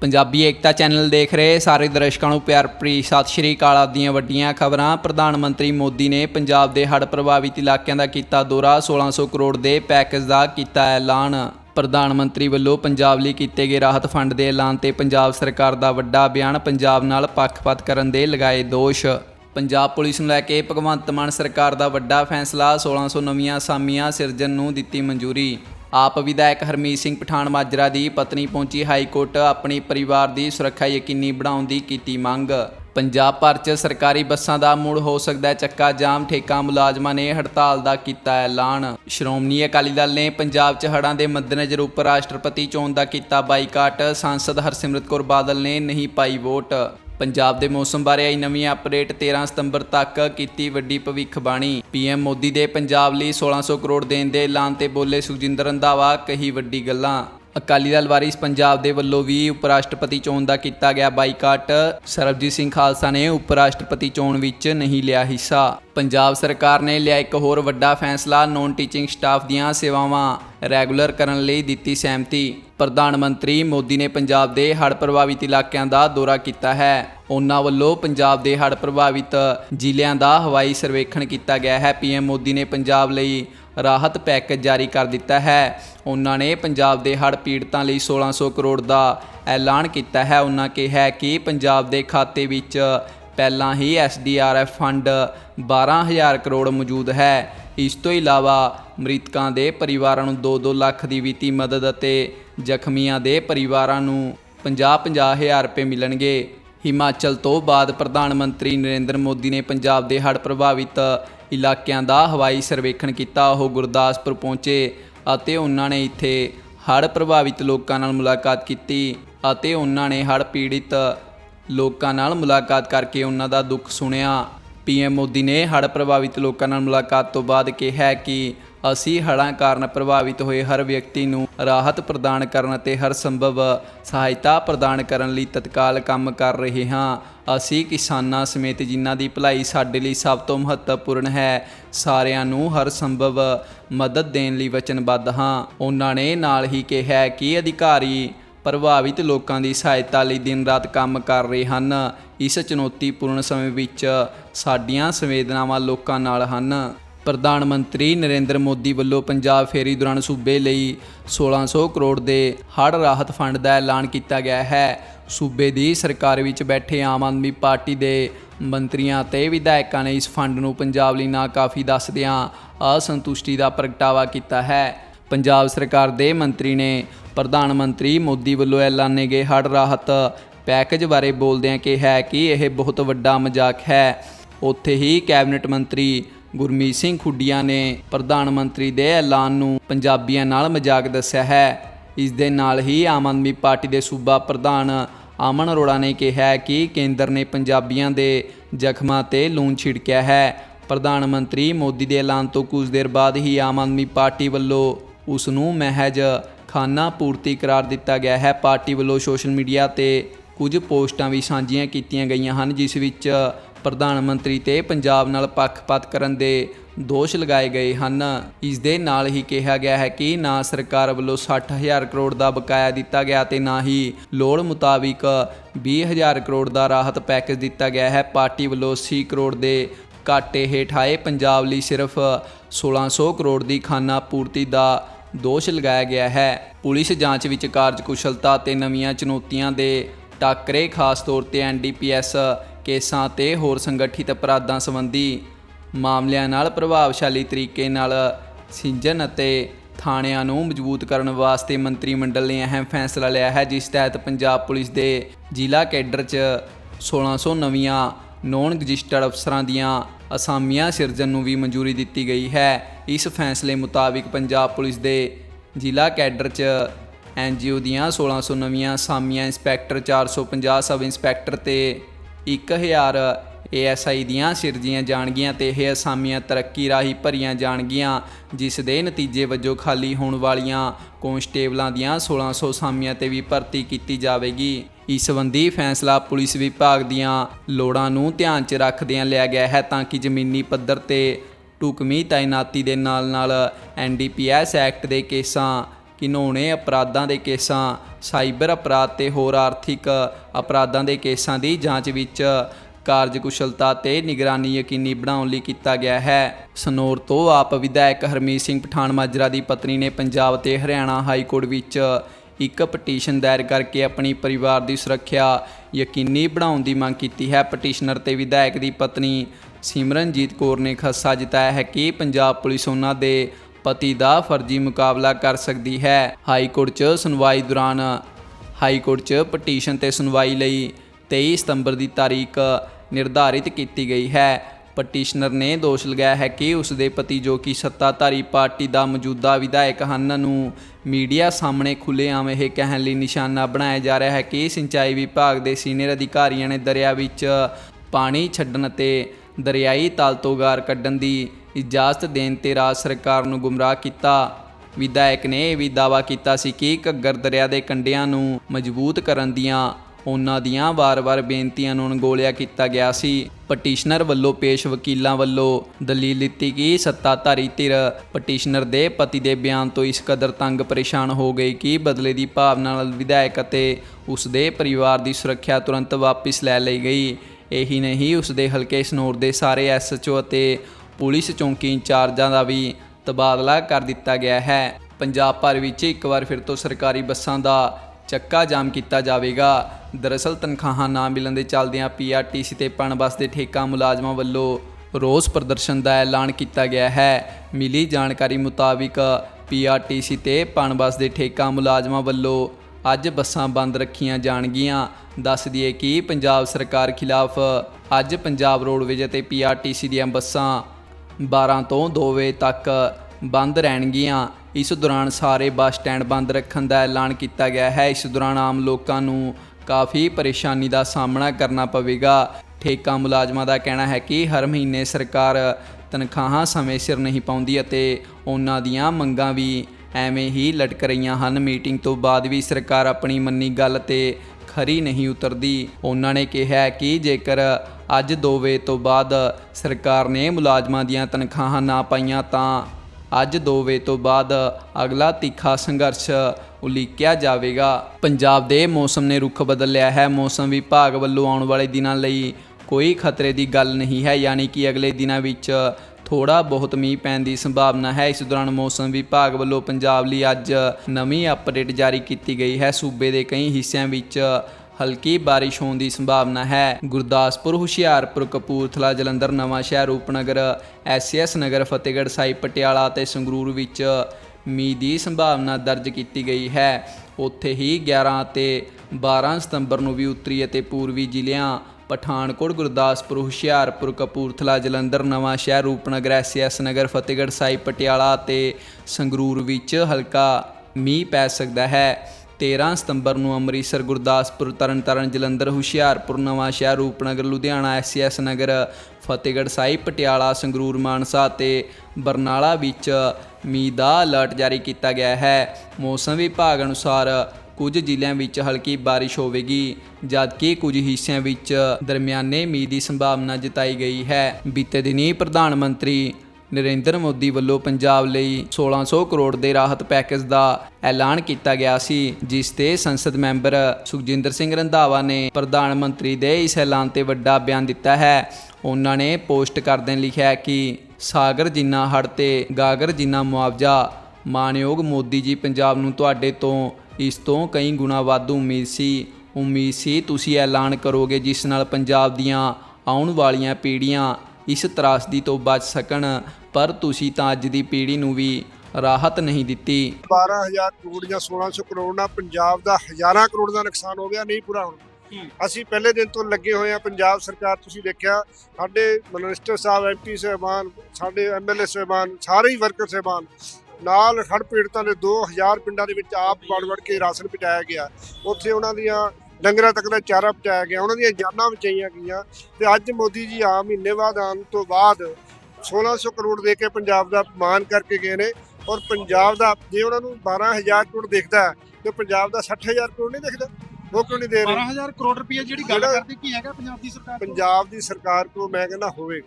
ਪੰਜਾਬੀ ਏਕਤਾ channel ਦੇਖ ਰਹੇ ਸਾਰੇ ਦਰਸ਼ਕਾਂ ਨੂੰ ਪਿਆਰ ਭਰੀ ਸਤਿ ਸ਼੍ਰੀ ਅਕਾਲ। ਆਪ ਵੱਡੀਆਂ ਖਬਰਾਂ, ਪ੍ਰਧਾਨ ਮੰਤਰੀ ਮੋਦੀ ਨੇ ਪੰਜਾਬ ਦੇ ਹੜ੍ਹ ਪ੍ਰਭਾਵਿਤ ਇਲਾਕਿਆਂ ਦਾ ਕੀਤਾ ਦੌਰਾ 1600 ਕਰੋੜ ਦੇ ਪੈਕੇਜ ਦਾ ਕੀਤਾ ਐਲਾਨ। ਪ੍ਰਧਾਨ ਮੰਤਰੀ ਵੱਲੋਂ ਪੰਜਾਬ ਲਈ ਕੀਤੇ ਗਏ ਰਾਹਤ ਫੰਡ ਦੇ ਐਲਾਨ ਤੇ ਪੰਜਾਬ ਸਰਕਾਰ ਦਾ ਵੱਡਾ ਬਿਆਨ ਪੰਜਾਬ ਨਾਲ ਪੱਖਪਾਤ ਕਰਨ ਦੇ ਲਗਾਏ ਦੋਸ਼। ਪੰਜਾਬ ਪੁਲਿਸ ਨੂੰ ਲੈ ਕੇ ਭਗਵੰਤ ਮਾਨ ਸਰਕਾਰ ਦਾ ਵੱਡਾ ਫੈਸਲਾ 1600 ਨਵੀਆਂ ਅਸਾਮੀਆਂ ਸਿਰਜਣ ਨੂੰ ਦਿੱਤੀ ਮਨਜ਼ੂਰੀ। ਆਪ ਵਿਧਾਇਕ ਹਰਮੀਤ ਸਿੰਘ ਪਠਾਨ ਮਾਜਰਾ ਦੀ ਪਤਨੀ ਪਹੁੰਚੀ ਹਾਈ ਕੋਰਟ ਆਪਣੀ ਪਰਿਵਾਰ ਦੀ ਸੁਰੱਖਿਆ ਯਕੀਨੀ ਬਣਾਉਣ ਦੀ ਕੀਤੀ ਮੰਗ। ਪੰਜਾਬ ਭਰ 'ਚ ਸਰਕਾਰੀ ਬੱਸਾਂ ਦਾ ਮੁੜ ਹੋ ਸਕਦਾ ਹੈ ਚੱਕਾ ਜਾਮ, ਠੇਕਾ ਮੁਲਾਜ਼ਮਾਂ ਨੇ ਹੜਤਾਲ ਦਾ ਕੀਤਾ ਐਲਾਨ। ਸ਼੍ਰੋਮਣੀ ਅਕਾਲੀ ਦਲ ਨੇ ਪੰਜਾਬ 'ਚ ਹੜ੍ਹਾਂ ਦੇ ਮੱਦੇਨਜ਼ਰ ਉਪ ਰਾਸ਼ਟਰਪਤੀ ਚੋਣ ਦਾ ਕੀਤਾ ਬਾਈਕਾਟ। ਸਾਂਸਦ ਹਰਸਿਮਰਤ ਕੌਰ ਬਾਦਲ ਨੇ ਨਹੀਂ ਪਾਈ ਵੋਟ। ਪੰਜਾਬ ਦੇ ਮੌਸਮ ਬਾਰੇ ਆਈ ਨਵੀਂ ਅਪਡੇਟ 13 ਸਤੰਬਰ ਤੱਕ ਕੀਤੀ ਵੱਡੀ ਭਵਿੱਖਬਾਣੀ। ਪੀਐਮ ਮੋਦੀ ਦੇ ਪੰਜਾਬ ਲਈ 1600 ਕਰੋੜ ਦੇਣ ਦੇ ਐਲਾਨ ਤੇ ਬੋਲੇ ਸੁਖਜਿੰਦਰ ਰੰਧਾਵਾ, ਕਹੀ ਵੱਡੀ ਗੱਲਾਂ। ਅਕਾਲੀ ਦਲ ਵਾਰਿਸ ਪੰਜਾਬ ਦੇ ਵੱਲੋਂ ਵੀ ਉਪ ਰਾਸ਼ਟਰਪਤੀ ਚੋਣ ਦਾ ਕੀਤਾ ਗਿਆ ਬਾਈਕਾਟ। ਸਰਬਜੀਤ ਸਿੰਘ ਖਾਲਸਾ ਨੇ ਉਪ ਰਾਸ਼ਟਰਪਤੀ ਚੋਣ ਵਿੱਚ ਨਹੀਂ ਲਿਆ ਹਿੱਸਾ। ਪੰਜਾਬ ਸਰਕਾਰ ਨੇ ਲਿਆ ਇੱਕ ਹੋਰ ਵੱਡਾ ਫੈਸਲਾ ਨੌਨ ਟੀਚਿੰਗ ਸਟਾਫ ਦੀਆਂ ਸੇਵਾਵਾਂ ਰੈਗੂਲਰ ਕਰਨ ਲਈ ਦਿੱਤੀ ਸਹਿਮਤੀ। ਪ੍ਰਧਾਨ ਮੰਤਰੀ ਮੋਦੀ ਨੇ ਪੰਜਾਬ ਦੇ ਹੜ੍ਹ ਪ੍ਰਭਾਵਿਤ ਇਲਾਕਿਆਂ ਦਾ ਦੌਰਾ ਕੀਤਾ ਹੈ। ਉਹਨਾਂ ਵੱਲੋਂ ਪੰਜਾਬ ਦੇ ਹੜ੍ਹ ਪ੍ਰਭਾਵਿਤ ਜ਼ਿਲ੍ਹਿਆਂ ਦਾ ਹਵਾਈ ਸਰਵੇਖਣ ਕੀਤਾ ਗਿਆ ਹੈ। ਪੀਐਮ ਮੋਦੀ ਨੇ ਪੰਜਾਬ ਲਈ ਰਾਹਤ ਪੈਕੇਜ ਜਾਰੀ ਕਰ ਦਿੱਤਾ ਹੈ। ਉਹਨਾਂ ਨੇ ਪੰਜਾਬ ਦੇ ਹੜ੍ਹ ਪੀੜਤਾਂ ਲਈ 1600 ਕਰੋੜ ਦਾ ਐਲਾਨ ਕੀਤਾ ਹੈ। ਉਹਨਾਂ ਕਿਹਾ ਕਿ ਪੰਜਾਬ ਦੇ ਖਾਤੇ ਵਿੱਚ ਪਹਿਲਾਂ ਹੀ ਐਸਡੀਆਰਐਫ ਫੰਡ 12000 ਕਰੋੜ ਮੌਜੂਦ ਹੈ। ਇਸ ਤੋਂ ਇਲਾਵਾ ਮ੍ਰਿਤਕਾਂ ਦੇ ਪਰਿਵਾਰਾਂ ਨੂੰ 2-2 ਲੱਖ ਦੀ ਵਿੱਤੀ ਮਦਦ ਅਤੇ ਜ਼ਖਮੀਆਂ ਦੇ ਪਰਿਵਾਰਾਂ ਨੂੰ 50-50 ਹਜ਼ਾਰ ਰੁਪਏ ਮਿਲਣਗੇ। ਹਿਮਾਚਲ ਤੋਂ ਬਾਅਦ ਪ੍ਰਧਾਨ ਮੰਤਰੀ ਨਰਿੰਦਰ ਮੋਦੀ ਨੇ ਪੰਜਾਬ ਦੇ ਹੜ੍ਹ ਪ੍ਰਭਾਵਿਤ ਇਲਾਕਿਆਂ ਦਾ ਹਵਾਈ ਸਰਵੇਖਣ ਕੀਤਾ, ਉਹ ਗੁਰਦਾਸਪੁਰ ਪਹੁੰਚੇ ਅਤੇ ਉਹਨਾਂ ਨੇ ਇੱਥੇ ਹੜ੍ਹ ਪ੍ਰਭਾਵਿਤ ਲੋਕਾਂ ਨਾਲ ਮੁਲਾਕਾਤ ਕੀਤੀ ਅਤੇ ਉਹਨਾਂ ਨੇ ਹੜ੍ਹ ਪੀੜਿਤ ਲੋਕਾਂ ਨਾਲ ਮੁਲਾਕਾਤ ਕਰਕੇ ਉਹਨਾਂ ਦਾ ਦੁੱਖ ਸੁਣਿਆ। ਪੀਐਮ ਮੋਦੀ ਨੇ ਹੜ੍ਹ ਪ੍ਰਭਾਵਿਤ ਲੋਕਾਂ ਨਾਲ ਮੁਲਾਕਾਤ ਤੋਂ ਬਾਅਦ ਕਿਹਾ ਕਿ ਅਸੀਂ ਹੜ੍ਹਾਂ ਕਾਰਨ ਪ੍ਰਭਾਵਿਤ ਹੋਏ ਹਰ ਵਿਅਕਤੀ ਨੂੰ ਰਾਹਤ ਪ੍ਰਦਾਨ ਕਰਨ ਅਤੇ ਹਰ ਸੰਭਵ ਸਹਾਇਤਾ ਪ੍ਰਦਾਨ ਕਰਨ ਲਈ ਤਤਕਾਲ ਕੰਮ ਕਰ ਰਹੇ ਹਾਂ। ਅਸੀਂ ਕਿਸਾਨਾਂ ਸਮੇਤ ਜਿਨ੍ਹਾਂ ਦੀ ਭਲਾਈ ਸਾਡੇ ਲਈ ਸਭ ਤੋਂ ਮਹੱਤਵਪੂਰਨ ਹੈ, ਸਾਰਿਆਂ ਨੂੰ ਹਰ ਸੰਭਵ ਮਦਦ ਦੇਣ ਲਈ ਵਚਨਬੱਧ ਹਾਂ। ਉਹਨਾਂ ਨੇ ਨਾਲ ਹੀ ਕਿਹਾ ਕਿ ਅਧਿਕਾਰੀ ਪ੍ਰਭਾਵਿਤ ਲੋਕਾਂ ਦੀ ਸਹਾਇਤਾ ਲਈ ਦਿਨ ਰਾਤ ਕੰਮ ਕਰ ਰਹੇ ਹਨ। ਇਸ ਚੁਣੌਤੀਪੂਰਨ ਸਮੇਂ ਵਿੱਚ ਸਾਡੀਆਂ ਸੰਵੇਦਨਾਵਾਂ ਲੋਕਾਂ ਨਾਲ ਹਨ। ਪ੍ਰਧਾਨ ਮੰਤਰੀ ਨਰਿੰਦਰ ਮੋਦੀ ਵੱਲੋਂ ਪੰਜਾਬ ਫੇਰੀ ਦੌਰਾਨ ਸੂਬੇ ਲਈ 1600 ਕਰੋੜ ਦੇ ਹੜ੍ਹ ਰਾਹਤ ਫੰਡ ਦਾ ਐਲਾਨ ਕੀਤਾ ਗਿਆ ਹੈ। ਸੂਬੇ ਦੀ ਸਰਕਾਰ ਵਿੱਚ ਬੈਠੇ ਆਮ ਆਦਮੀ ਪਾਰਟੀ ਦੇ ਮੰਤਰੀਆਂ ਤੇ ਵਿਧਾਇਕਾਂ ਨੇ ਇਸ ਫੰਡ ਨੂੰ ਪੰਜਾਬ ਲਈ ਨਾ ਕਾਫੀ ਦੱਸਦਿਆਂ ਅਸੰਤੁਸ਼ਟੀ ਦਾ ਪ੍ਰਗਟਾਵਾ ਕੀਤਾ ਹੈ। ਪੰਜਾਬ ਸਰਕਾਰ ਦੇ ਮੰਤਰੀ ਨੇ ਪ੍ਰਧਾਨ ਮੰਤਰੀ ਮੋਦੀ ਵੱਲੋਂ ਐਲਾਨੇ ਗਏ ਹੜ੍ਹ ਰਾਹਤ ਪੈਕੇਜ ਬਾਰੇ ਬੋਲਦਿਆਂ ਕਿਹਾ ਕਿ ਇਹ ਬਹੁਤ ਵੱਡਾ ਮਜ਼ਾਕ ਹੈ। ਉੱਥੇ ਹੀ ਕੈਬਨਿਟ ਮੰਤਰੀ ਗੁਰਮੀਤ ਸਿੰਘ ਖੁੱਡੀਆਂ ਨੇ ਪ੍ਰਧਾਨ ਮੰਤਰੀ ਦੇ ਐਲਾਨ ਨੂੰ ਪੰਜਾਬੀਆਂ ਨਾਲ ਮਜ਼ਾਕ ਦੱਸਿਆ ਹੈ। ਇਸ ਦੇ ਨਾਲ ਹੀ ਆਮ ਆਦਮੀ ਪਾਰਟੀ ਦੇ ਸੂਬਾ ਪ੍ਰਧਾਨ ਅਮਨ ਅਰੋੜਾ ਨੇ ਕਿਹਾ ਕਿ ਕੇਂਦਰ ਨੇ ਪੰਜਾਬੀਆਂ ਦੇ ਜ਼ਖਮਾਂ ਤੇ ਲੂਣ ਛਿੜਕਿਆ ਹੈ। ਪ੍ਰਧਾਨ ਮੰਤਰੀ ਮੋਦੀ ਦੇ ਐਲਾਨ ਤੋਂ ਕੁਝ ਦੇਰ ਬਾਅਦ ਹੀ ਆਮ ਆਦਮੀ ਪਾਰਟੀ ਵੱਲੋਂ ਉਸ ਨੂੰ ਮਹਿਜ ਖਾਨਾ ਪੂਰਤੀ ਕਰਾਰ ਦਿੱਤਾ ਗਿਆ ਹੈ। ਪਾਰਟੀ ਵੱਲੋਂ ਸੋਸ਼ਲ ਮੀਡੀਆ ਤੇ ਕੁਝ ਪੋਸਟਾਂ ਵੀ ਸਾਂਝੀਆਂ ਕੀਤੀਆਂ ਗਈਆਂ ਹਨ, ਜਿਸ ਵਿੱਚ ਪ੍ਰਧਾਨ ਮੰਤਰੀ ਤੇ ਪੰਜਾਬ ਨਾਲ ਪੱਖਪਾਤ ਕਰਨ ਦੇ ਦੋਸ਼ ਲਗਾਏ ਗਏ ਹਨ। ਇਸ ਦੇ ਨਾਲ ਹੀ ਕਿਹਾ ਗਿਆ ਹੈ ਕਿ ਨਾ ਸਰਕਾਰ ਵੱਲੋਂ 60000 ਕਰੋੜ ਦਾ ਬਕਾਇਆ ਦਿੱਤਾ ਗਿਆ ਤੇ ਨਾ ਹੀ ਲੋੜ ਮੁਤਾਬਿਕ 20000 ਕਰੋੜ ਦਾ ਰਾਹਤ ਪੈਕੇਜ ਦਿੱਤਾ ਗਿਆ ਹੈ। ਪਾਰਟੀ ਵੱਲੋਂ 80 ਕਰੋੜ ਦੇ ਘਾਟੇ ਹੇਠ ਆਏ ਪੰਜਾਬ ਲਈ ਸਿਰਫ 1600 ਕਰੋੜ ਦੀ ਖਾਨਾ ਪੂਰਤੀ ਦਾ ਦੋਸ਼ ਲਗਾਇਆ ਗਿਆ ਹੈ। ਪੁਲਿਸ ਜਾਂਚ ਵਿੱਚ ਕਾਰਜਕੁਸ਼ਲਤਾ ਤੇ ਨਵੀਆਂ ਚੁਣੌਤੀਆਂ ਦੇ ਟਾਕਰੇ ਖਾਸ ਤੌਰ ਤੇ ਐਨਡੀਪੀਐਸ ਕੇਸਾਂ ਤੇ ਹੋਰ ਸੰਗਠਿਤ ਅਪਰਾਧਾਂ ਸੰਬੰਧੀ ਮਾਮਲਿਆਂ ਨਾਲ ਪ੍ਰਭਾਵਸ਼ਾਲੀ ਤਰੀਕੇ ਨਾਲ ਸਿੰਜਨ ਅਤੇ ਥਾਣਿਆਂ ਨੂੰ ਮਜ਼ਬੂਤ ਕਰਨ ਵਾਸਤੇ ਮੰਤਰੀ ਮੰਡਲ ਨੇ ਅਹਿਮ ਫੈਸਲਾ ਲਿਆ ਹੈ, ਜਿਸ ਤਹਿਤ ਪੰਜਾਬ ਪੁਲਿਸ ਦੇ ਜ਼ਿਲ੍ਹਾ ਕੈਡਰ 'ਚ 1600 ਨਵੀਆਂ ਨੌਨ ਰਜਿਸਟਰਡ ਅਫਸਰਾਂ ਦੀਆਂ ਅਸਾਮੀਆਂ ਸਿਰਜਣ ਨੂੰ ਵੀ ਮਨਜ਼ੂਰੀ ਦਿੱਤੀ ਗਈ ਹੈ। ਇਸ ਫੈਸਲੇ ਮੁਤਾਬਿਕ ਪੰਜਾਬ ਪੁਲਿਸ ਦੇ ਜ਼ਿਲ੍ਹਾ ਕੈਡਰ 'ਚ ਐਨਜੀਓ ਦੀਆਂ 1600 ਨਵੀਆਂ ਅਸਾਮੀਆਂ, ਇੰਸਪੈਕਟਰ 450 ਸਬ ਇੰਸਪੈਕਟਰ ਤੇ 1000 ਏਐਸਆਈ ਦੀਆਂ ਸਿਰਜੀਆਂ ਜਾਣਗੀਆਂ ਤੇ ਇਹ ਅਸਾਮੀਆਂ ਤਰੱਕੀ ਰਾਹੀਂ ਭਰੀਆਂ ਜਾਣਗੀਆਂ, ਜਿਸ ਦੇ ਨਤੀਜੇ ਵਜੋਂ ਖਾਲੀ ਹੋਣ ਵਾਲੀਆਂ ਕਨਸਟੇਬਲਾਂ ਦੀਆਂ 1600 ਅਸਾਮੀਆਂ ਤੇ ਵੀ ਭਰਤੀ ਕੀਤੀ ਜਾਵੇਗੀ। ਇਸ ਸੰਬੰਧੀ ਫੈਸਲਾ ਪੁਲਿਸ ਵਿਭਾਗ ਦੀਆਂ ਲੋੜਾਂ ਨੂੰ ਧਿਆਨ 'ਚ ਰੱਖਦਿਆਂ ਲਿਆ ਗਿਆ ਹੈ ਤਾਂ ਕਿ ਜ਼ਮੀਨੀ ਪੱਧਰ ਤੇ ਟੁਕਮੀ ਤਾਇਨਾਤੀ ਦੇ ਨਾਲ-ਨਾਲ ਐਨਡੀਪੀਐਸ ਐਕਟ ਦੇ ਕੇਸਾਂ ਘਿਨੌਣੇ ਅਪਰਾਧਾਂ ਦੇ ਕੇਸਾਂ, ਸਾਈਬਰ ਅਪਰਾਧ ਤੇ ਹੋਰ ਆਰਥਿਕ ਅਪਰਾਧਾਂ ਦੇ ਕੇਸਾਂ ਦੀ ਜਾਂਚ ਵਿੱਚ ਕਾਰਜਕੁਸ਼ਲਤਾ ਤੇ ਨਿਗਰਾਨੀ ਯਕੀਨੀ ਬਣਾਉਣ ਲਈ ਕੀਤਾ ਗਿਆ ਹੈ। ਸਨੌਰ ਤੋਂ ਆਪ ਵਿਧਾਇਕ ਹਰਮੀਤ ਸਿੰਘ ਪਠਾਨ ਮਾਜਰਾ ਦੀ ਪਤਨੀ ਨੇ ਪੰਜਾਬ ਤੇ ਹਰਿਆਣਾ ਹਾਈ ਕੋਰਟ ਵਿੱਚ ਇੱਕ ਪਟੀਸ਼ਨ ਦਾਇਰ ਕਰਕੇ ਆਪਣੀ ਪਰਿਵਾਰ ਦੀ ਸੁਰੱਖਿਆ ਯਕੀਨੀ ਬਣਾਉਣ ਦੀ ਮੰਗ ਕੀਤੀ ਹੈ। ਪਟੀਸ਼ਨਰ ਤੇ ਵਿਧਾਇਕ ਦੀ ਪਤਨੀ ਸਿਮਰਨਜੀਤ ਕੌਰ ਨੇ ਖੱਸਾ ਜਤਾਇਆ ਹੈ ਕਿ ਪੰਜਾਬ ਪੁਲਿਸ ਉਹਨਾਂ ਦੇ ਪਤੀ ਦਾ ਫਰਜ਼ੀ ਮੁਕਾਬਲਾ ਕਰ ਸਕਦੀ ਹੈ। ਹਾਈ ਕੋਰਟ 'ਚ ਸੁਣਵਾਈ ਦੌਰਾਨ ਹਾਈ ਕੋਰਟ 'ਚ ਪਟੀਸ਼ਨ ਤੇ ਸੁਣਵਾਈ ਲਈ 23 ਸਤੰਬਰ ਦੀ ਤਾਰੀਖ ਨਿਰਧਾਰਿਤ ਕੀਤੀ ਗਈ ਹੈ। ਪਟੀਸ਼ਨਰ ਨੇ ਦੋਸ਼ ਲਗਾਇਆ ਹੈ ਕਿ ਉਸ ਦੇ ਪਤੀ ਜੋ ਕਿ ਸੱਤਾਧਾਰੀ ਪਾਰਟੀ ਦਾ ਮੌਜੂਦਾ ਵਿਧਾਇਕ ਹਨ ਨੂੰ ਮੀਡੀਆ ਸਾਹਮਣੇ ਖੁੱਲ੍ਹੇਆਮ ਇਹ ਕਹਿਣ ਲਈ ਨਿਸ਼ਾਨਾ ਬਣਾਇਆ ਜਾ ਰਿਹਾ ਹੈ ਕਿ ਸਿੰਚਾਈ ਵਿਭਾਗ ਦੇ ਸੀਨੀਅਰ ਅਧਿਕਾਰੀਆਂ ਨੇ ਦਰਿਆ ਵਿੱਚ ਪਾਣੀ ਛੱਡਣ ਅਤੇ ਦਰਿਆਈ ਤਲ ਤੋਂ ਗਾਰ ਕੱਢਣ ਦੀ ਇਜਾਜ਼ਤ ਦੇਣ ਤੇ ਰਾਜ ਸਰਕਾਰ ਨੂੰ ਗੁੰਮਰਾਹ ਕੀਤਾ। ਵਿਧਾਇਕ ਨੇ ਇਹ ਵੀ ਦਾਅਵਾ ਕੀਤਾ ਸੀ ਕਿ ਘੱਗਰ ਦਰਿਆ ਦੇ ਕੰਢਿਆਂ ਨੂੰ ਮਜ਼ਬੂਤ ਕਰਨ ਦੀਆਂ ਉਹਨਾਂ ਦੀਆਂ ਵਾਰ-ਵਾਰ ਬੇਨਤੀਆਂ ਨੂੰ ਅਣਗੌਲਿਆ ਕੀਤਾ ਗਿਆ ਸੀ। ਪਟੀਸ਼ਨਰ ਵੱਲੋਂ ਪੇਸ਼ ਵਕੀਲਾਂ ਵੱਲੋਂ ਦਲੀਲ ਦਿੱਤੀ ਕਿ ਸੱਤਾਧਾਰੀ ਧਿਰ ਪਟੀਸ਼ਨਰ ਦੇ ਪਤੀ ਦੇ ਬਿਆਨ ਤੋਂ ਇਸ ਕਦਰ ਤੰਗ ਪਰੇਸ਼ਾਨ ਹੋ ਗਈ ਕਿ ਬਦਲੇ ਦੀ ਭਾਵਨਾ ਨਾਲ ਵਿਧਾਇਕ ਅਤੇ ਉਸ ਦੇ ਪਰਿਵਾਰ ਦੀ ਸੁਰੱਖਿਆ ਤੁਰੰਤ ਵਾਪਸ ਲੈ ਲਈ ਗਈ। ਇਹੀ ਨਹੀਂ, ਉਸ ਦੇ ਹਲਕੇ ਸਨੌਰ ਦੇ ਸਾਰੇ ਐਸਐਚਓ ਅਤੇ ਪੁਲਿਸ ਚੌਂਕੀ ਇੰਚਾਰਜਾਂ ਦਾ ਵੀ ਤਬਾਦਲਾ ਕਰ ਦਿੱਤਾ ਗਿਆ ਹੈ। ਪੰਜਾਬ ਭਰ ਵਿੱਚ ਇੱਕ ਵਾਰ ਫਿਰ ਤੋਂ ਸਰਕਾਰੀ ਬੱਸਾਂ ਦਾ ਚੱਕਾ ਜਾਮ ਕੀਤਾ ਜਾਵੇਗਾ। ਦਰਅਸਲ ਤਨਖਾਹਾਂ ਨਾ ਮਿਲਣ ਦੇ ਚੱਲਦਿਆਂ ਪੀਆਰਟੀਸੀ ਤੇ ਪਣ ਬੱਸ ਦੇ ਠੇਕਾ ਮੁਲਾਜ਼ਮਾਂ ਵੱਲੋਂ ਰੋਸ ਪ੍ਰਦਰਸ਼ਨ ਦਾ ਐਲਾਨ ਕੀਤਾ ਗਿਆ ਹੈ। ਮਿਲੀ ਜਾਣਕਾਰੀ ਮੁਤਾਬਿਕ ਪੀਆਰਟੀਸੀ ਤੇ ਪਣ ਬੱਸ ਦੇ ਠੇਕਾ ਮੁਲਾਜ਼ਮਾਂ ਵੱਲੋਂ ਅੱਜ ਬੱਸਾਂ ਬੰਦ ਰੱਖੀਆਂ ਜਾਣਗੀਆਂ। ਦੱਸ ਦਈਏ ਕਿ ਪੰਜਾਬ ਸਰਕਾਰ ਖਿਲਾਫ ਅੱਜ ਪੰਜਾਬ ਰੋਡਵੇਜ਼ ਅਤੇ ਪੀਆਰਟੀਸੀ ਦੀਆਂ ਬੱਸਾਂ 12 ਤੋਂ 2 ਵਜੇ ਤੱਕ ਬੰਦ ਰਹਿਣਗੀਆਂ। ਇਸ ਦੌਰਾਨ ਸਾਰੇ ਬੱਸ ਸਟੈਂਡ ਬੰਦ ਰੱਖਣ ਦਾ ਐਲਾਨ ਕੀਤਾ ਗਿਆ ਹੈ। ਇਸ ਦੌਰਾਨ ਆਮ ਲੋਕਾਂ ਨੂੰ ਕਾਫੀ ਪਰੇਸ਼ਾਨੀ ਦਾ ਸਾਹਮਣਾ ਕਰਨਾ ਪਵੇਗਾ। ਠੇਕਾ ਮੁਲਾਜ਼ਮਾਂ ਦਾ ਕਹਿਣਾ ਹੈ ਕਿ ਹਰ ਮਹੀਨੇ ਸਰਕਾਰ ਤਨਖਾਹਾਂ ਸਮੇਂ ਸਿਰ ਨਹੀਂ ਪਾਉਂਦੀ ਅਤੇ ਉਹਨਾਂ ਦੀਆਂ ਮੰਗਾਂ ਵੀ ਐਵੇਂ ਹੀ ਲਟਕ ਰਹੀਆਂ ਹਨ। ਮੀਟਿੰਗ ਤੋਂ ਬਾਅਦ ਵੀ ਸਰਕਾਰ ਆਪਣੀ ਮੰਨੀ ਗੱਲ ਤੇ ਖਰੀ ਨਹੀਂ ਉਤਰਦੀ। ਉਹਨਾਂ ਨੇ ਕਿਹਾ ਕਿ ਜੇਕਰ ਅੱਜ 2 ਵਜੇ ਤੋਂ ਬਾਅਦ ਸਰਕਾਰ ਨੇ ਮੁਲਾਜ਼ਮਾਂ ਦੀਆਂ ਤਨਖਾਹਾਂ ਨਾ ਪਾਈਆਂ ਤਾਂ ਅੱਜ 2 ਵਜੇ ਤੋਂ ਬਾਅਦ ਅਗਲਾ ਤਿੱਖਾ ਸੰਘਰਸ਼ ਉਲੀਕਿਆ ਜਾਵੇਗਾ। ਪੰਜਾਬ ਦੇ ਮੌਸਮ ਨੇ ਰੁਖ ਬਦਲ ਲਿਆ ਹੈ। ਮੌਸਮ ਵਿਭਾਗ ਵੱਲੋਂ ਆਉਣ ਵਾਲੇ ਦਿਨਾਂ ਲਈ ਕੋਈ ਖਤਰੇ ਦੀ ਗੱਲ ਨਹੀਂ ਹੈ, ਯਾਨੀ ਕਿ ਅਗਲੇ ਦਿਨਾਂ ਵਿੱਚ ਥੋੜਾ ਬਹੁਤ ਮੀਂਹ ਪੈਣ ਦੀ ਸੰਭਾਵਨਾ ਹੈ। ਇਸ ਦੌਰਾਨ ਮੌਸਮ ਵਿਭਾਗ ਵੱਲੋਂ ਪੰਜਾਬ ਲਈ ਅੱਜ ਨਵੀਂ ਅਪਡੇਟ ਜਾਰੀ ਕੀਤੀ ਗਈ ਹੈ। ਸੂਬੇ ਦੇ ਕਈ ਹਿੱਸਿਆਂ ਵਿੱਚ ਹਲਕੀ ਬਾਰਿਸ਼ ਹੋਣ ਦੀ ਸੰਭਾਵਨਾ ਹੈ। ਗੁਰਦਾਸਪੁਰ, ਹੁਸ਼ਿਆਰਪੁਰ, ਕਪੂਰਥਲਾ, ਜਲੰਧਰ, ਨਵਾਂ ਸ਼ਹਿਰ, ਰੂਪਨਗਰ, ਐਸਐਸ ਨਗਰ, ਫਤਿਹਗੜ੍ਹ ਸਾਹਿਬ, ਪਟਿਆਲਾ ਅਤੇ ਸੰਗਰੂਰ ਵਿੱਚ ਮੀਂਹ ਦੀ ਸੰਭਾਵਨਾ ਦਰਜ ਕੀਤੀ ਗਈ ਹੈ। ਉੱਥੇ ਹੀ 11 ਅਤੇ 12 ਸਤੰਬਰ ਨੂੰ ਵੀ ਉੱਤਰੀ ਅਤੇ ਪੂਰਬੀ ਜ਼ਿਲ੍ਹਿਆਂ ਪਠਾਨਕੋਟ, ਗੁਰਦਾਸਪੁਰ, ਹੁਸ਼ਿਆਰਪੁਰ, ਕਪੂਰਥਲਾ, ਜਲੰਧਰ, ਨਵਾਂ ਸ਼ਹਿਰ, ਰੂਪਨਗਰ, ਐਸਐਸ ਨਗਰ, ਫਤਿਹਗੜ੍ਹ ਸਾਹਿਬ, ਪਟਿਆਲਾ ਅਤੇ ਸੰਗਰੂਰ ਵਿੱਚ ਹਲਕਾ ਮੀਂਹ ਪੈ ਸਕਦਾ ਹੈ। 13 ਸਤੰਬਰ ਨੂੰ ਅੰਮ੍ਰਿਤਸਰ, ਗੁਰਦਾਸਪੁਰ, ਤਰਨਤਾਰਨ, ਜਲੰਧਰ, ਹੁਸ਼ਿਆਰਪੁਰ, ਨਵਾਂ ਸ਼ਹਿਰ, ਰੂਪਨਗਰ, ਲੁਧਿਆਣਾ ਐਸਐਸ ਨਗਰ, ਫਤਿਹਗੜ੍ਹ ਸਾਹਿਬ, ਪਟਿਆਲਾ, ਸੰਗਰੂਰ, ਮਾਨਸਾ ਅਤੇ ਬਰਨਾਲਾ ਵਿੱਚ ਮੀਂਹ ਦਾ ਅਲਰਟ ਜਾਰੀ ਕੀਤਾ ਗਿਆ ਹੈ। ਮੌਸਮ ਵਿਭਾਗ ਅਨੁਸਾਰ ਕੁਝ ਜ਼ਿਲ੍ਹਿਆਂ ਵਿੱਚ ਹਲਕੀ ਬਾਰਿਸ਼ ਹੋਵੇਗੀ, ਜਦਕਿ ਕੁਝ ਹਿੱਸਿਆਂ ਵਿੱਚ ਦਰਮਿਆਨੇ ਮੀਂਹ ਦੀ ਸੰਭਾਵਨਾ ਜਤਾਈ ਗਈ ਹੈ। ਬੀਤੇ ਦਿਨੀ ਪ੍ਰਧਾਨ ਮੰਤਰੀ ਨਰਿੰਦਰ ਮੋਦੀ ਵੱਲੋਂ ਪੰਜਾਬ ਲਈ 1600 ਕਰੋੜ ਦੇ ਰਾਹਤ ਪੈਕੇਜ ਦਾ ਐਲਾਨ ਕੀਤਾ ਗਿਆ ਸੀ, ਜਿਸ ਤੇ ਸੰਸਦ ਮੈਂਬਰ ਸੁਖਜਿੰਦਰ ਸਿੰਘ ਰੰਧਾਵਾ ਨੇ ਪ੍ਰਧਾਨ ਮੰਤਰੀ ਦੇ ਇਸ ਐਲਾਨ ਤੇ ਵੱਡਾ ਬਿਆਨ ਦਿੱਤਾ ਹੈ। ਉਹਨਾਂ ਨੇ ਪੋਸਟ ਕਰਦਿਆਂ ਲਿਖਿਆ ਕਿ ਸਾਗਰ ਜਿੰਨਾ ਹੜ੍ਹ ਤੇ ਗਾਗਰ ਜਿੰਨਾ ਮੁਆਵਜ਼ਾ ਮਾਨਯੋਗ ਮੋਦੀ ਜੀ ਪੰਜਾਬ ਨੂੰ ਤੁਹਾਡੇ ਤੋਂ ਇਸ ਤੋਂ ਕਈ ਗੁਣਾ ਵੱਧ ਉਮੀਦ ਸੀ। ਉਮੀਦ ਸੀ ਤੁਸੀਂ ਐਲਾਨ ਕਰੋਗੇ ਜਿਸ ਨਾਲ ਪੰਜਾਬ ਦੀਆਂ ਆਉਣ ਵਾਲੀਆਂ ਪੀੜ੍ਹੀਆਂ ਇਸ ਤਰਾਸਦੀ ਤੋਂ ਬਚ ਸਕਣ ਪਰ ਤੁਸੀਂ ਤਾਂ ਅੱਜ ਦੀ ਪੀੜ੍ਹੀ ਨੂੰ ਵੀ ਰਾਹਤ ਨਹੀਂ ਦਿੱਤੀ। 12000 ਕਰੋੜ ਜਾਂ 1600 ਕਰੋੜ ਨਾਲ ਪੰਜਾਬ ਦਾ ਹਜ਼ਾਰਾਂ ਕਰੋੜ ਦਾ ਨੁਕਸਾਨ ਹੋ ਗਿਆ ਨਹੀਂ ਪੂਰਾ ਹੋਣਾ। ਅਸੀਂ ਪਹਿਲੇ ਦਿਨ ਤੋਂ ਲੱਗੇ ਹੋਏ ਆ ਪੰਜਾਬ ਸਰਕਾਰ ਤੁਸੀਂ ਦੇਖਿਆ ਸਾਡੇ ਮਿਨਿਸਟਰ ਸਾਹਿਬ ਐਮਪੀ ਸਾਹਿਬਾਨ ਸਾਡੇ ਐਮਐਲਏ ਸਾਹਿਬਾਨ ਸਾਰੇ ਹੀ ਵਰਕਰ ਸਾਹਿਬਾਨ ਨਾਲ ਹੜ੍ਹ ਪੀੜਤਾਂ ਦੇ 2000 ਪਿੰਡਾਂ ਦੇ ਵਿੱਚ ਆਪ ਵੜ ਵੜ ਕੇ ਰਾਸ਼ਨ ਪਹੁੰਚਾਇਆ ਗਿਆ। ਉੱਥੇ ਉਹਨਾਂ ਦੀਆਂ ਡੰਗਰਾਂ ਤੱਕ ਦਾ ਚਾਰਾ ਪਹੁੰਚਾਇਆ ਗਿਆ। ਉਹਨਾਂ ਦੀਆਂ ਜਾਨਾਂ ਬਚਾਈਆਂ ਗਈਆਂ ਤੇ ਅੱਜ ਮੋਦੀ ਜੀ ਆ ਮਹੀਨੇ ਬਾਅਦ ਆਉਣ ਤੋਂ ਬਾਅਦ 1600 ਕਰੋੜ ਦੇ ਕੇ ਪੰਜਾਬ ਦਾ ਮਾਨ ਕਰਕੇ ਗਏ ਨੇ ਔਰ ਪੰਜਾਬ ਦਾ ਜੇ ਉਹਨਾਂ ਨੂੰ 12000 ਕਰੋੜ ਦੇਖਦਾ ਹੈ, ਤੇ ਪੰਜਾਬ ਦਾ 60000 ਕਰੋੜ ਨਹੀਂ ਦੇਖਦਾ। ਉਹ ਕਿਉਂ ਨਹੀਂ ਦੇ ਰਹੇ 12000 ਕਰੋੜ ਰੁਪਏ ਜਿਹੜੀ ਗੱਲ ਜਿਹੜਾ- ਕਰਦੀ ਕੀ ਹੈਗਾ ਪੰਜਾਬ ਦੀ ਸਰਕਾਰ ਕੋਲ? ਪੰਜਾਬ ਦੀ ਸਰਕਾਰ ਕੋ ਮੈਂ ਕਹਿੰਦਾ ਹੋਵੇ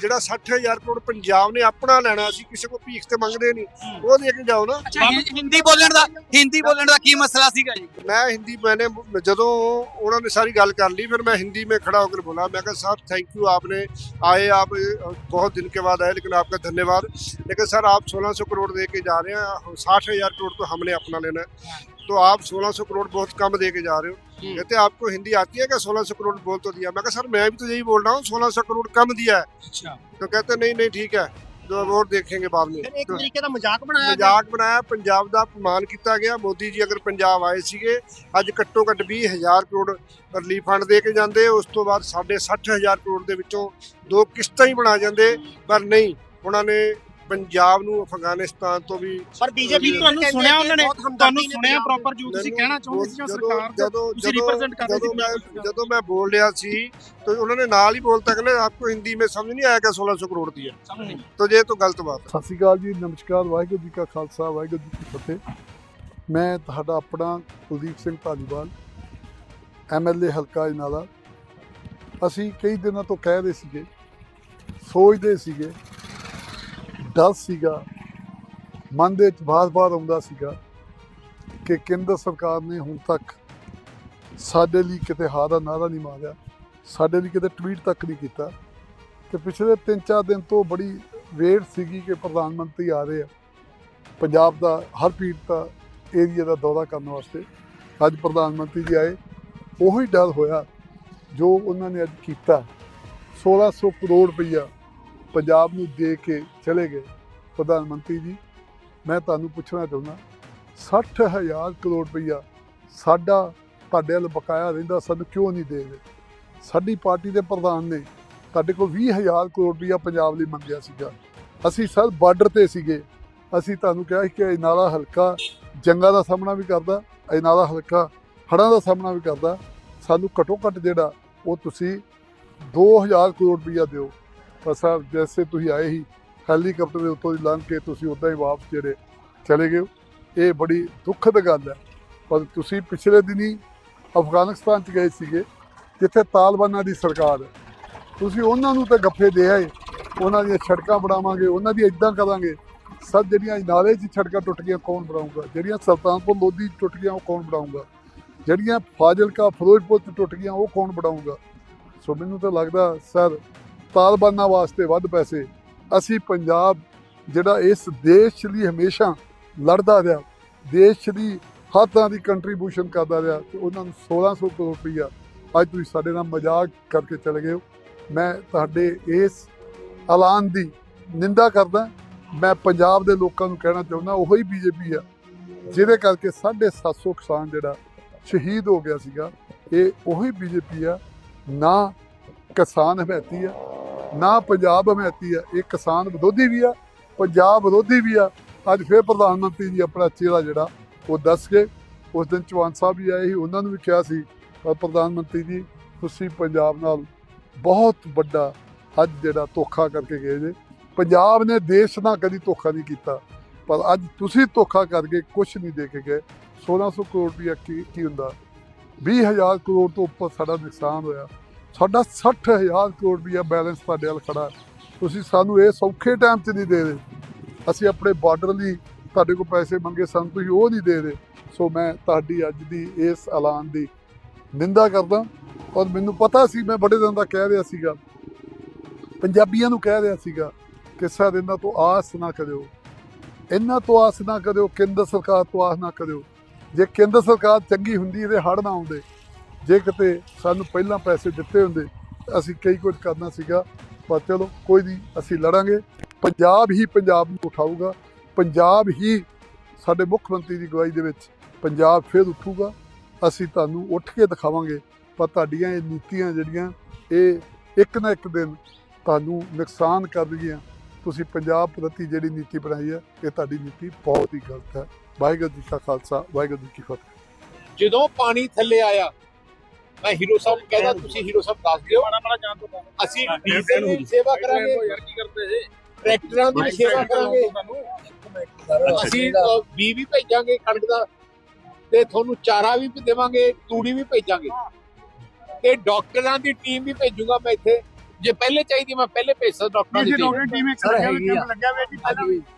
ਜਿਹੜਾ 60000 ਕਰੋੜ ਪੰਜਾਬ ਨੇ ਆਪਣਾ ਲੈਣਾ ਸੀ ਕਿਸੇ ਕੋ ਭੀਖ ਤੇ ਮੰਗਦੇ ਨਹੀਂ ਉਹ ਦੇ ਕੇ ਜਾਓ ਨਾ ਅੱਛਾ ਹਿੰ- ਹਿੰਦੀ ਬੋਲਣ ਦਾ ਹਿੰਦੀ ਬੋਲਣ ਦਾ ਕੀ ਮਸਲਾ ਸੀਗਾ ਜੀ मैं हिंदी मैंने ਜਦੋਂ ਉਹਨਾਂ ਨੇ ਸਾਰੀ ਗੱਲ ਕਰ ਲਈ ਫਿਰ मैं हिंदी में खड़ा होकर बोला मैं कहा सर थैंक यू आपने आए आप बहुत दिन के बाद आए लेकिन आपका धन्यवाद लेकिन सर आप 1600 करोड़ दे के जा रहे हैं साठ हजार करोड़ तो हमने अपना लेना है तो आप 1600 करोड़ बहुत कम दे के जा रहे हो कहते आपको हिंदी आती है क्या 1600 करोड़ बोल तो दिया मैं कहा सर मैं भी तो यही बोल रहा हूँ 1600 करोड़ कम दिया है ਅੱਛਾ तो कहते नहीं नहीं ठीक है तो वो देखेंगे बाद में ਫਿਰ ਇੱਕ तो- ਤਰੀਕੇ ਦਾ ਮਜ਼ਾਕ ਬਣਾਇਆ ਗਿਆ। ਮਜ਼ਾਕ ਬਣਾਇਆ ਪੰਜਾਬ ਦਾ ਅਪਮਾਨ ਕੀਤਾ ਗਿਆ ਮੋਦੀ ਜੀ ਅਗਰ ਪੰਜਾਬ ਆਏ ਸੀਗੇ ਅੱਜ ਘੱਟੋ ਘੱਟ 20000 ਕਰੋੜ ਰਿਲੀਫ ਫੰਡ ਦੇ ਕੇ ਜਾਂਦੇ ਉਸ ਤੋਂ ਬਾਅਦ ਸਾਡੇ 60000 ਕਰੋੜ ਦੇ ਵਿੱਚੋਂ ਦੋ ਕਿਸ਼ਤਾਂ ਹੀ ਬਣਾ ਜਾਂਦੇ ਪਰ ਨਹੀਂ ਉਹਨਾਂ ਨੇ ਪੰਜਾਬ ਨੂੰ ਅਫਗਾਨਿਸਤਾਨ ਤੋਂ ਵੀ ਪਰ ਬੀਜੇਪੀ ਤੁਹਾਨੂੰ ਸੁਣਿਆ ਉਹਨਾਂ ਨੇ ਤੁਹਾਨੂੰ ਸੁਣਿਆ ਪ੍ਰੋਪਰ ਜੋ ਤੁਸੀਂ ਕਹਿਣਾ ਚਾਹੁੰਦੇ ਸੀ ਜਦੋਂ ਸਰਕਾਰ ਦੇ ਜਦੋਂ ਤੁਸੀਂ ਜਦੋਂ represent ਕਰ ਰਹੇ ਜਦੋਂ ਸੀ ਮੈਂ ਪੰਜਾਬ ਨੂੰ। ਜਦੋਂ ਮੈਂ ਬੋਲ ਰਿਹਾ ਸੀ तो उन्होंने नाल ही बोलता कि आपको हिंदी में समझ नहीं आया क्या 1600 करोड़ दिया ਸਮਝ ਨਹੀਂ तो ये तो गलत बात है ਸਤਿ ਸ਼੍ਰੀ ਅਕਾਲ ਜੀ ਨਮਸਕਾਰ ਵਾਹਿਗੁਰੂ ਜੀ ਕਾ ਖਾਲਸਾ ਵਾਹਿਗੁਰੂ ਜੀ ਕੀ ਫਤਿਹ ਮੈਂ ਤੁਹਾਡਾ ਆਪਣਾ ਕੁਲਦੀਪ ਸਿੰਘ ਧਾਲੀਵਾਲ ਐਮਐਲਏ ਹਲਕਾ ਇਨਾਲਾ ਅਸੀਂ ਕਈ ਦਿਨਾਂ ਤੋਂ ਕਹਿ ਰਹੇ ਸੀਗੇ ਸੋਚਦੇ ਸੀਗੇ ਡਰ ਸੀਗਾ, ਮਨ ਦੇ ਵਿੱਚ ਬਾਰ-ਬਾਰ ਆਉਂਦਾ ਸੀਗਾ ਕਿ ਕੇਂਦਰ ਸਰਕਾਰ ਨੇ ਹੁਣ ਤੱਕ ਸਾਡੇ ਲਈ ਕਿਤੇ ਹਾਂ ਦਾ ਨਾਰਾ ਨਹੀਂ ਮਾਰਿਆ, ਸਾਡੇ ਲਈ ਕਿਤੇ ਟਵੀਟ ਤੱਕ ਨਹੀਂ ਕੀਤਾ ਤੇ ਪਿਛਲੇ 3-4 ਦਿਨ ਤੋਂ ਬੜੀ ਵੇਟ ਸੀਗੀ ਕਿ ਪ੍ਰਧਾਨ ਮੰਤਰੀ ਆ ਰਹੇ ਆ। ਪੰਜਾਬ ਦਾ ਹਰ ਪੀੜ ਦਾ ਏਰੀਆ ਦਾ ਦੌਰਾ ਕਰਨ ਵਾਸਤੇ ਅੱਜ ਪ੍ਰਧਾਨ ਮੰਤਰੀ ਜੀ ਆਏ। ਉਹੀ ਡਰ ਹੋਇਆ ਜੋ ਉਹਨਾਂ ਨੇ ਅੱਜ ਕੀਤਾ। 1600 ਕਰੋੜ ਰੁਪਈਆ ਪੰਜਾਬ ਨੂੰ ਦੇ ਕੇ ਚਲੇ ਗਏ। ਪ੍ਰਧਾਨ ਮੰਤਰੀ ਜੀ, ਮੈਂ ਤੁਹਾਨੂੰ ਪੁੱਛਣਾ ਚਾਹੁੰਦਾ 60000 ਕਰੋੜ ਰੁਪਈਆ ਸਾਡਾ ਤੁਹਾਡੇ ਵੱਲ ਬਕਾਇਆ ਰਹਿੰਦਾ ਸਾਨੂੰ ਕਿਉਂ ਨਹੀਂ ਦੇ ਰਹੇ? ਸਾਡੀ ਪਾਰਟੀ ਦੇ ਪ੍ਰਧਾਨ ਨੇ ਤੁਹਾਡੇ ਕੋਲ 20000 ਕਰੋੜ ਰੁਪਈਆ ਪੰਜਾਬ ਲਈ ਮੰਗਿਆ ਸੀਗਾ। ਅਸੀਂ ਸਰ ਬਾਰਡਰ ਤੇ ਸੀਗੇ। ਅਸੀਂ ਤੁਹਾਨੂੰ ਕਿਹਾ ਸੀ ਕਿ ਇਨਾਲਾ ਹਲਕਾ ਜੰਗਾਂ ਦਾ ਸਾਹਮਣਾ ਵੀ ਕਰਦਾ ਇਨਾਲਾ ਹਲਕਾ ਹੜ੍ਹਾਂ ਦਾ ਸਾਹਮਣਾ ਵੀ ਕਰਦਾ। ਸਾਨੂੰ ਘਟੋ ਘੱਟ ਜਿਹੜਾ ਉਹ ਤੁਸੀਂ 2000 ਕਰੋੜ ਰੁਪਈਆ ਦਿਓ। ਪਰ ਸਰ ਜੈਸੇ ਤੁਸੀਂ ਆਏ ਹੀ ਹੈਲੀਕਾਪਟਰ ਦੇ ਉੱਤੋਂ ਦੀ ਲੰਘ ਕੇ ਤੁਸੀਂ ਉਦਾਂ ਹੀ ਵਾਪਸ ਜਿਹੜੇ ਚਲੇ ਗਏ ਹੋ। ਇਹ ਬੜੀ ਦੁੱਖਦ ਗੱਲ ਹੈ। ਪਰ ਤੁਸੀਂ ਪਿਛਲੇ ਦਿਨੀ ਅਫਗਾਨਿਸਤਾਨ ਚ ਗਏ ਸੀਗੇ, ਜਿੱਥੇ ਤਾਲਿਬਾਨਾਂ ਦੀ ਸਰਕਾਰ ਹੈ। ਤੁਸੀਂ ਉਹਨਾਂ ਨੂੰ ਤਾਂ ਗੱਫੇ ਦੇ ਆਏ, ਉਹਨਾਂ ਦੀਆਂ ਸੜਕਾਂ ਬਣਾਵਾਂਗੇ, ਉਹਨਾਂ ਦੀ ਇਦਾਂ ਕਰਾਂਗੇ। ਸਭ ਜਿਹੜੀਆਂ ਨਾਲੇ 'ਚ ਸੜਕਾਂ ਟੁੱਟ ਗਈਆਂ, ਕੌਣ ਬਣਾਊਗਾ? ਜਿਹੜੀਆਂ ਸੁਲਤਾਨਪੁਰ ਲੋਧੀ 'ਚ ਟੁੱਟ ਗਈਆਂ, ਉਹ ਕੌਣ ਬਣਾਊਗਾ? ਜਿਹੜੀਆਂ ਫਾਜ਼ਿਲਕਾ, ਫਿਰੋਜ਼ਪੁਰ 'ਚ ਟੁੱਟ ਗਈਆਂ, ਉਹ ਕੌਣ ਬਣਾਊਗਾ? ਸੋ ਮੈਨੂੰ ਤਾਂ ਲੱਗਦਾ, ਸਰ ਤਾਲਿਬਾਨਾਂ ਵਾਸਤੇ ਵੱਧ ਪੈਸੇ। ਅਸੀਂ ਪੰਜਾਬ, ਜਿਹੜਾ ਇਸ ਦੇਸ਼ ਲਈ ਹਮੇਸ਼ਾ ਲੜਦਾ ਰਿਹਾ, ਦੇਸ਼ ਲਈ ਹਰ ਤਰ੍ਹਾਂ ਦੀ ਕੰਟਰੀਬਿਊਸ਼ਨ ਕਰਦਾ ਰਿਹਾ, ਤੇ ਉਹਨਾਂ ਨੂੰ 1600 ਕਰੋੜ ਰੁਪਈਆ ਅੱਜ ਤੁਸੀਂ ਸਾਡੇ ਨਾਲ ਮਜ਼ਾਕ ਕਰਕੇ ਚਲੇ ਗਏ ਹੋ। ਮੈਂ ਤੁਹਾਡੇ ਇਸ ਐਲਾਨ ਦੀ ਨਿੰਦਾ ਕਰਦਾ, ਮੈਂ ਪੰਜਾਬ ਦੇ ਲੋਕਾਂ ਨੂੰ ਕਹਿਣਾ ਚਾਹੁੰਦਾ, ਉਹੀ ਬੀਜੇਪੀ ਆ, ਜਿਹਦੇ ਕਰਕੇ 750 ਕਿਸਾਨ ਜਿਹੜਾ ਸ਼ਹੀਦ ਹੋ ਗਿਆ ਸੀਗਾ, ਇਹ ਉਹੀ ਬੀਜੇਪੀ ਆ, ਨਾ ਕਿਸਾਨ ਹਮਾਇਤੀ ਆ ਨਾ ਪੰਜਾਬ ਹਮਾਇਤੀ ਆ ਇਹ ਕਿਸਾਨ ਵਿਰੋਧੀ ਵੀ ਆ ਪੰਜਾਬ ਵਿਰੋਧੀ ਵੀ ਆ ਅੱਜ ਫਿਰ ਪ੍ਰਧਾਨ ਮੰਤਰੀ ਜੀ ਆਪਣਾ ਚਿਹਰਾ ਜਿਹੜਾ, ਉਹ ਦੱਸ ਕੇ ਉਸ ਦਿਨ ਚੌਹਾਨ ਸਾਹਿਬ ਵੀ ਆਏ ਸੀ, ਉਹਨਾਂ ਨੂੰ ਵੀ ਕਿਹਾ ਸੀ, ਪਰ ਪ੍ਰਧਾਨ ਮੰਤਰੀ ਜੀ, ਤੁਸੀਂ ਪੰਜਾਬ ਨਾਲ ਬਹੁਤ ਵੱਡਾ ਅੱਜ ਜਿਹੜਾ ਧੋਖਾ ਕਰਕੇ ਗਏ ਜੇ। ਪੰਜਾਬ ਨੇ ਦੇਸ਼ ਨਾਲ ਕਦੀ ਧੋਖਾ ਨਹੀਂ ਕੀਤਾ, ਪਰ ਅੱਜ ਤੁਸੀਂ ਧੋਖਾ ਕਰਕੇ ਕੁਝ ਨਹੀਂ ਦੇ ਕੇ ਗਏ। 1600 ਕਰੋੜ ਰੁਪਇਆ ਕੀ ਕੀ ਹੁੰਦਾ? 20000 ਕਰੋੜ ਤੋਂ ਉੱਪਰ ਸਾਡਾ ਨੁਕਸਾਨ ਹੋਇਆ। ਸਾਡਾ 60000 ਕਰੋੜ ਰੁਪਇਆ ਬੈਲੈਂਸ ਤੁਹਾਡੇ ਨਾਲ ਖੜਾ ਤੁਸੀਂ ਸਾਨੂੰ ਇਹ ਸੌਖੇ ਟਾਈਮ 'ਚ ਨਹੀਂ ਦੇ ਰਹੇ। ਅਸੀਂ ਆਪਣੇ ਬਾਰਡਰ ਲਈ ਤੁਹਾਡੇ ਕੋਲ ਪੈਸੇ ਮੰਗੇ, ਸਾਨੂੰ ਤੁਸੀਂ ਉਹ ਨਹੀਂ ਦੇ ਰਹੇ। ਸੋ ਮੈਂ ਤੁਹਾਡੀ ਅੱਜ ਦੀ ਇਸ ਐਲਾਨ ਦੀ ਨਿੰਦਾ ਕਰਦਾ ਔਰ ਮੈਨੂੰ ਪਤਾ ਸੀ, ਮੈਂ ਬੜੇ ਦਿਨ ਦਾ ਕਹਿ ਰਿਹਾ ਸੀਗਾ। ਪੰਜਾਬੀਆਂ ਨੂੰ ਕਹਿ ਰਿਹਾ ਸੀਗਾ ਕਿ ਸਰ ਇਹਨਾਂ ਤੋਂ ਆਸ ਨਾ ਕਰਿਓ। ਇਹਨਾਂ ਤੋਂ ਆਸ ਨਾ ਕਰਿਓ, ਕੇਂਦਰ ਸਰਕਾਰ ਤੋਂ ਆਸ ਨਾ ਕਰਿਓ। ਜੇ ਕੇਂਦਰ ਸਰਕਾਰ ਚੰਗੀ ਹੁੰਦੀ ਤੇ ਹੜ ਨਾ ਆਉਂਦੇ। ਜੇ ਕਿਤੇ ਸਾਨੂੰ ਪਹਿਲਾਂ ਪੈਸੇ ਦਿੱਤੇ ਹੁੰਦੇ ਤਾਂ ਅਸੀਂ ਕਈ ਕੁਝ ਕਰਨਾ ਸੀਗਾ, ਪਰ ਚਲੋ ਕੋਈ ਨਹੀਂ, ਅਸੀਂ ਲੜਾਂਗੇ। ਪੰਜਾਬ ਹੀ ਪੰਜਾਬ ਨੂੰ ਉਠਾਊਗਾ, ਪੰਜਾਬ ਹੀ ਸਾਡੇ ਮੁੱਖ ਮੰਤਰੀ ਦੀ ਅਗਵਾਈ ਦੇ ਵਿੱਚ ਪੰਜਾਬ ਫਿਰ ਉੱਠੂਗਾ। ਅਸੀਂ ਤੁਹਾਨੂੰ ਉੱਠ ਕੇ ਦਿਖਾਵਾਂਗੇ, ਪਰ ਤੁਹਾਡੀਆਂ ਇਹ ਨੀਤੀਆਂ ਜਿਹੜੀਆਂ, ਇਹ ਇੱਕ ਨਾ ਇੱਕ ਦਿਨ ਤੁਹਾਨੂੰ ਨੁਕਸਾਨ ਕਰਨਗੀਆਂ ਤੁਸੀਂ ਪੰਜਾਬ ਪ੍ਰਤੀ ਜਿਹੜੀ ਨੀਤੀ ਬਣਾਈ ਹੈ ਇਹ ਤੁਹਾਡੀ ਨੀਤੀ ਬਹੁਤ ਹੀ ਗਲਤ ਹੈ। ਵਾਹਿਗੁਰੂ ਜੀ ਕਾ ਖਾਲਸਾ, ਵਾਹਿਗੁਰੂ ਜੀ ਕੀ ਫਤਿਹ। ਜਦੋਂ ਪਾਣੀ ਥੱਲੇ ਆਇਆ ਮੈਂ ਹੀਰੋ ਸਾਹਿਬ ਨੂੰ ਕਹਿੰਦਾ ਤੁਸੀਂ ਹੀਰੋ ਸਾਹਿਬ ਦੱਸ ਦਿਓ। ਅਸੀਂ ਡੀਜ਼ਲ ਦੀ ਸੇਵਾ ਕਰਾਂਗੇ। ਯਾਰ ਕੀ ਕਰਦੇ ਸੀ ਟਰੈਕਟਰਾਂ ਦੀ ਸੇਵਾ ਕਰਾਂਗੇ। ਅਸੀਂ ਬੀ ਵੀ ਭੇਜਾਂਗੇ ਕਣਕ ਦਾ ਤੇ ਤੁਹਾਨੂੰ ਚਾਰਾ ਵੀ ਦੇਵਾਂਗੇ ਤੂੜੀ ਵੀ ਭੇਜਾਂਗੇ। ਤੇ ਡਾਕਟਰਾਂ ਦੀ ਟੀਮ ਵੀ ਭੇਜੂਗਾ ਮੈਂ ਇੱਥੇ। ਜੇ ਪਹਿਲੇ ਚਾਹੀਦੀ ਮੈਂ ਪਹਿਲੇ ਭੇਜ ਸਕਦਾ ਡਾਕਟਰਾਂ ਦੀ ਜੀ ਟੀਮ। ਡਾਕਟਰ ਟੀਮ ਇੱਕ ਸਰ, ਲੱਗਿਆ ਹੈਗੀ ਆ।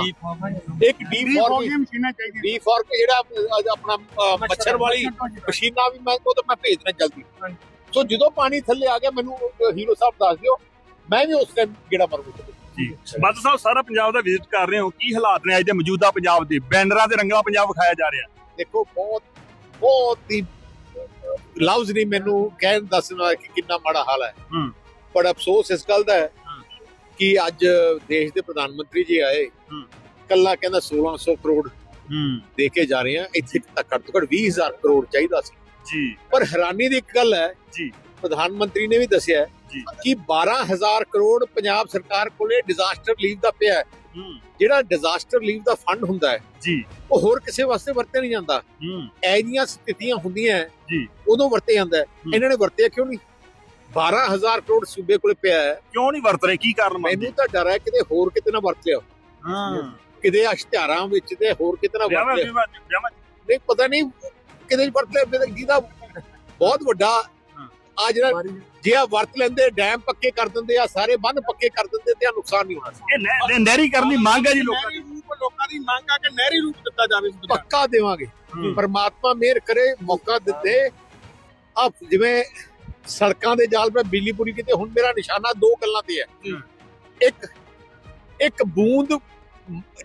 ਵੀ। ਇੱਕ ਡੀ ਫੋਰ ਫੋਰਮ ਮਸ਼ੀਨਾਂ ਚਾਹੀਦੀਆਂ ਡੀ ਫੋਰ ਜਿਹੜਾ ਆਪਣਾ ਮੱਛਰ ਵਾਲੀ ਮਸ਼ੀਨਾਂ ਵੀ ਮੈਂ ਉਹ ਤਾਂ ਮੈਂ ਭੇਜ ਦੇਣਾ ਜਲਦੀ। ਸੋ ਜਦੋਂ ਪਾਣੀ ਥੱਲੇ ਆ ਗਿਆ ਮੈਨੂੰ ਹੀਰੋ ਸਾਹਿਬ ਦੱਸ ਦਿਓ। ਮੈਂ ਵੀ ਉਸ ਟਾਈਮ ਗੇੜਾ ਮਾਰੂੰਗਾ ਜੀ। ਬਾਦਲ ਸਾਹਿਬ ਸਾਰਾ ਪੰਜਾਬ ਦਾ ਵਿਜ਼ਿਟ ਕਰ ਰਹੇ ਹੋ। ਕੀ ਹਾਲਾਤ ਨੇ ਅੱਜ ਦੇ ਮੌਜੂਦਾ ਪੰਜਾਬ ਦੇ? ਬੈਨਰਾਂ ਤੇ ਰੰਗਲਾ ਪੰਜਾਬ ਵਿਖਾਇਆ ਜਾ ਰਿਹਾ। ਦੇਖੋ ਬਹੁਤ ਬਹੁਤ ਹੀ ਲਫ਼ਜ਼ ਨਹੀਂ ਮੈਨੂੰ ਕਹਿਣ ਦੱਸਣਾ ਕਿ ਕਿੰਨਾ ਮਾੜਾ ਹਾਲ ਹੈ। ਹੂੰ। ਪਰ ਅਫਸੋਸ ਇਸ ਗੱਲ ਦਾ ਹੈ। ਕਿ ਅੱਜ ਦੇਸ਼ ਦੇ ਪ੍ਰਧਾਨ ਮੰਤਰੀ ਜੀ ਆਏ। ਕੱਲਾ ਕਹਿੰਦਾ 1600 ਕਰੋੜ ਹੂੰ। ਦੇ ਕੇ ਜਾ ਰਹੇ ਆ ਇੱਥੇ ਤਾਂ ਘੱਟ ਤੋਂ ਘੱਟ 20000 ਕਰੋੜ ਚਾਹੀਦਾ ਸੀ। ਜੀ। ਪਰ ਹੈਰਾਨੀ ਦੀ ਇੱਕ ਗੱਲ ਹੈ ਜੀ। ਪ੍ਰਧਾਨ ਮੰਤਰੀ ਨੇ ਵੀ ਦੱਸਿਆ। ਕਿ 12000 ਕਰੋੜ ਪੰਜਾਬ ਸਰਕਾਰ ਕੋਲੇ ਡਿਜ਼ਾਸਟਰ ਲੀਵ ਦਾ ਪਿਆ ਹੈ। ਜਿਹੜਾ ਡਿਜ਼ਾਸਟਰ ਲੀਵ ਦਾ ਫੰਡ ਹੁੰਦਾ ਹੈ ਜੀ। ਉਹ ਹੋਰ ਕਿਸੇ ਵਾਸਤੇ ਵਰਤਿਆ ਨਹੀਂ ਜਾਂਦਾ। ਹੂੰ। ਐਜੀਆਂ ਸਥਿਤੀਆਂ ਹੁੰਦੀਆਂ ਹੈ, ਜੀ। ਉਦੋਂ ਵਰਤੇ ਜਾਂਦਾ। ਇਹਨਾਂ ਨੇ ਵਰਤਿਆ ਕਿਉਂ ਨਹੀਂ? 12000 ਕਰੋੜ ਸੂਬੇ ਕੋਲੇ ਪਿਆ ਹੈ। ਕਿਉਂ ਨਹੀਂ ਵਰਤ ਰਹੇ? ਕੀ ਕਾਰਨ ਮੈਨੂੰ ਤਾਂ ਡਰ ਹੈ ਕਿਤੇ ਹੋਰ ਕਿਤੇ ਨਾ ਵਰਤ ਲਿਓ ਹਾਂ। ਕਿਤੇ ਇਸ਼ਤਿਹਾਰਾਂ ਵਿੱਚ ਤੇ ਹੋਰ ਕਿਤੇ ਨਾ ਵਿਆਹਾਂ ਵਰਤ। ਲਿਓ ਵਿਆਹਾਂ ਵਿਆਹਾਂ ਨਹੀਂ ਪਤਾ ਨਹੀਂ ਕਿਤੇ ਵਰਤ ਲਿਆ ਜਿਹਦਾ ਬਹੁਤ ਵੱਡਾ। ਆ ਜਿਹੜਾ ਜੇ ਆ ਵਰਤ ਲੈਂਦੇ ਡੈਮ ਪੱਕੇ ਕਰ ਦਿੰਦੇ ਆ ਸਾਰੇ ਬੰਨ ਪੱਕੇ ਕਰ ਦਿੰਦੇ ਤੇ ਆ ਨੁਕਸਾਨ ਨਹੀਂ ਹੋਣਾ। ਸੀ ਇਹ ਨਹਿ- ਨਹਿਰੀ ਕਰਨ ਦੀ ਮੰਗ ਹੈ ਜੀ ਲੋਕਾਂ ਦੀ। ਲੋਕਾਂ ਦੀ ਮੰਗ ਆ ਕਿ ਨਹਿਰੀ ਰੂਪ ਦਿੱਤਾ ਜਾਵੇ ਪੱਕਾ ਦੇਵਾਂਗੇ। ਪਰਮਾਤਮਾ ਮਿਹਰ ਕਰੇ ਮੌਕਾ ਦਿੱਤੇ। ਆ ਜਿਵੇਂ ਸੜਕਾਂ ਦੇ ਜਾਲ 'ਤੇ ਬਿਜਲੀ ਪੂਰੀ ਕਿਤੇ ਹੁਣ ਮੇਰਾ ਨਿਸ਼ਾਨਾ ਦੋ ਗੱਲਾਂ ਤੇ ਹੂੰ। ਇੱਕ ਇੱਕ ਬੂੰਦ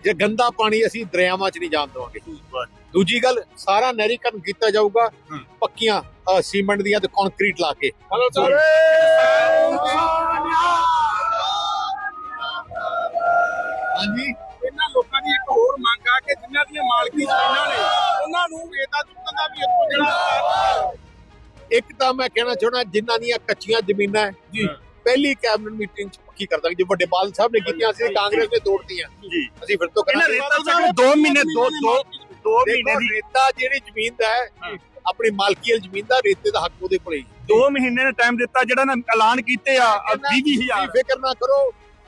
ਜੇ ਗੰਦਾ ਪਾਣੀ ਅਸੀਂ ਦਰਿਆਵਾਂ 'ਚ ਨਹੀਂ ਜਾਣ ਦੇਵਾਂਗੇ। ਦੂਜੀ ਗੱਲ ਸਾਰਾ ਨਹਿਰੀਕਰਨ ਕੀਤਾ ਜਾਊਗਾ। ਪੱਕੀਆਂ ਸੀਮੈਂਟ ਦੀਆਂ ਤੇ ਕੰਕਰੀਟ ਲਾ ਕੇ। ਹਾਂਜੀ। ਇਹਨਾਂ ਲੋਕਾਂ ਦੀ ਇੱਕ ਹੋਰ ਮੰਗ ਆ ਕਿ ਜਿਨ੍ਹਾਂ ਦੀਆਂ ਮਾਲਕੀ ਜ਼ਮੀਨਾਂ ਨੇ ਉਹਨਾਂ ਨੂੰ ਇਹਦਾ ਚੁੱਕਣ ਦਾ ਵੀ ਇੱਕੋ ਜਿਹੜਾ ਇੱਕ ਤਾਂ ਮੈਂ ਕਹਿਣਾ ਚਾਹਣਾ ਜਿਨ੍ਹਾਂ ਦੀਆਂ ਕੱਚੀਆਂ ਜ਼ਮੀਨਾਂ ਹੈ, ਜੀ। ਪਹਿਲੀ ਕੈਬਨਿਟ ਮੀਟਿੰਗ 'ਚ ਪੱਕੀ ਕਰ ਦਾਂਗੇ ਜੇ ਵੱਡੇ ਬਾਲ ਸਾਹਿਬ ਨੇ ਕੀਤੀਆਂ ਸੀ ਕਾਂਗਰਸ ਨੇ ਤੋੜਤੀਆਂ। ਜੀ। ਅਸੀਂ ਫਿਰ ਤੋਂ ਕਰਾਂਗੇ ਰੇਤਾ ਚੱਕ 2 ਮਹੀਨੇ ਦੋ ਦੋ ਦੋ ਮਹੀਨੇ ਦੇਖੋ ਦੀ ਰੇਤਾ ਜਿਹੜੀ ਜ਼ਮੀਨ ਦਾ ਹੈ ਆਪਣੀ ਮਾਲਕੀ ਵਾਲੀ ਜ਼ਮੀਨ ਦਾ ਰੇਤੇ ਦਾ ਹੱਕ ਉਹਦੇ ਕੋਲੇ ਹੀ। ਹੈ। 2 ਮਹੀਨੇ ਦਾ ਟਾਈਮ ਦਿੱਤਾ ਜਿਹੜਾ ਨਾ ਐਲਾਨ ਕੀਤੇ ਆ 20 ਤੁਸੀਂ 20000 ਫਿਕਰ ਨਾ ਕਰੋ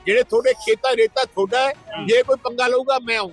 ਜਿਹੜੇ ਤੁਹਾਡੇ ਖੇਤਾਂ ਰੇਤਾ ਤੁਹਾਡਾ ਹੈ ਜੇ ਕੋਈ ਪੰਗਾ ਲਊਗਾ ਮੈਂ ਆਉਂ